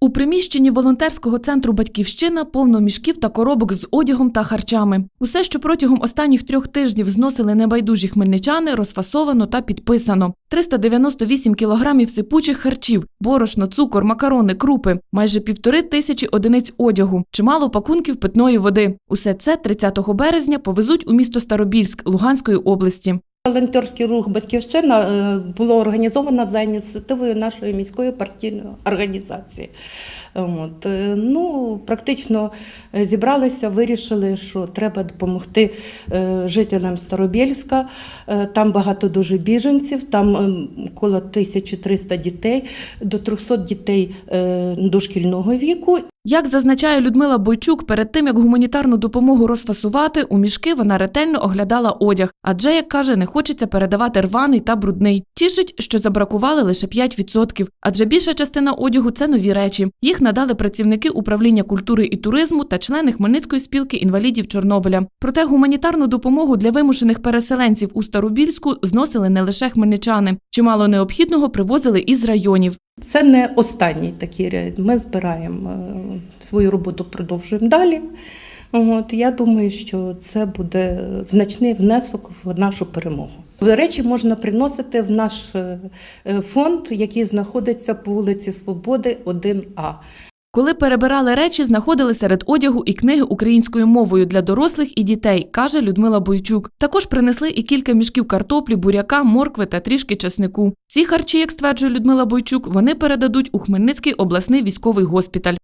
У приміщенні волонтерського центру Батьківщина повно мішків та коробок з одягом та харчами. Усе, що протягом останніх трьох тижнів зносили небайдужі хмельничани, розфасовано та підписано. 398 кілограмів сипучих харчів, борошно, цукор, макарони, крупи, майже півтори тисячі одиниць одягу, чимало пакунків питної води. Усе це 30 березня повезуть у місто Старобільськ Луганської області. Волонтерський рух Батьківщина е, було організовано за ініціативою нашої міської партійної організації. От. е, Ну, практично е, зібралися, вирішили, що треба допомогти жителям Старобільська. Там багато дуже біженців, там ем, коло 1300 дітей, до 300 дітей дошкільного віку. Як зазначає Людмила Бойчук, перед тим як гуманітарну допомогу розфасувати, у мішки вона ретельно оглядала одяг, адже, як каже, не хочеться передавати рваний та брудний. Тішить, що забракували лише 5%, адже більша частина одягу це нові речі. Їх надали працівники управління культури і туризму та члени Хмельницької спілки інвалідів Чорнобиля. Проте гуманітарну допомогу для вимушених переселенців у Старобільську зносили не лише хмельничани. Чимало необхідного привозили із районів. Це не останній такий ряд. Ми збираємо е, свою роботу, продовжуємо далі. От, я думаю, що це буде значний внесок в нашу перемогу. Речі можна приносити в наш е, фонд, який знаходиться по вулиці Свободи 1А. Коли перебирали речі, знаходили серед одягу і книги українською мовою для дорослих і дітей, каже Людмила Бойчук. Також принесли і кілька мішків картоплі, буряка, моркви та трішки чеснику. Ці харчі, як стверджує Людмила Бойчук, вони передадуть у Хмельницький обласний військовий госпіталь.